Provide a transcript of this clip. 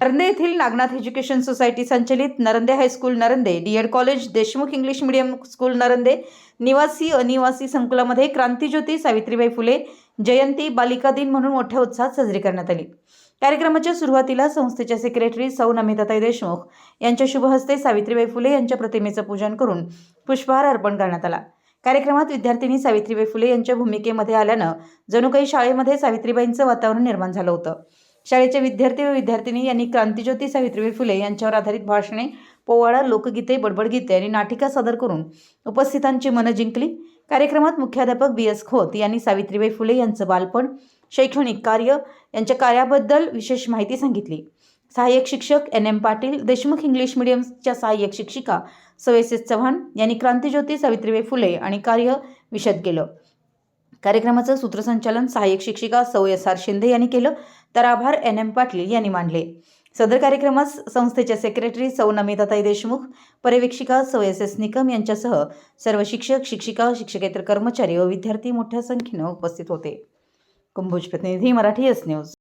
नरंदे येथील Nagnath education society संचलित Narande high school Narande D Ed college Deshmukh English medium school Narande निवासी अनिवासी संकुलामध्ये क्रांतीज्योती सावित्रीबाई फुले जयंती बालिका दिन म्हणून मोठ्या उत्साहात साजरी करण्यात आली. कार्यक्रमाच्या सुरुवातीला संस्थेच्या सेक्रेटरी सौ नमिताताई देशमुख यांच्या शुभहस्ते सावित्रीबाई फुले यांच्या प्रतिमेचं पूजन करून पुष्पहार अर्पण करण्यात आला. कार्यक्रमात विद्यार्थिनी सावित्रीबाई फुले यांच्या भूमिकेमध्ये आल्यानं जणू काही शाळेमध्ये सावित्रीबाईंचं वातावरण निर्माण झालं होतं. शाळेचे विद्यार्थी व विद्यार्थिनी यांनी क्रांतिज्योती सावित्रीबाई फुले यांच्यावर आधारित भाषणे पोवाडा लोकगीते बडबडगीते आणि नाटिका सादर करून उपस्थितांची मनं जिंकली. कार्यक्रमात मुख्याध्यापक बी एस खोत यांनी सावित्रीबाई फुले यांचं बालपण शैक्षणिक कार्य यांच्या कार्याबद्दल विशेष माहिती सांगितली. सहाय्यक शिक्षक N M Patil Deshmukh English मिडियमच्या सहाय्यक शिक्षिका सवेसेस चव्हाण यांनी क्रांतिज्योती सावित्रीबाई फुले आणि कार्य विशद केलं. कार्यक्रमाचं सूत्रसंचालन सहाय्यक शिक्षिका सौ एस आर शिंदे यांनी केलं. तर आभार एन एम पाटील यांनी मानले सदर कार्यक्रमास संस्थेच्या सेक्रेटरी सौ नमिताताई देशमुख पर्यवेक्षिका सौ एस एस निकम यांच्यासह सर्व शिक्षक शिक्षिका शिक्षकेतर कर्मचारी व विद्यार्थी मोठ्या संख्येनं उपस्थित होते. कुंभोज प्रतिनिधी मराठी एस न्यूज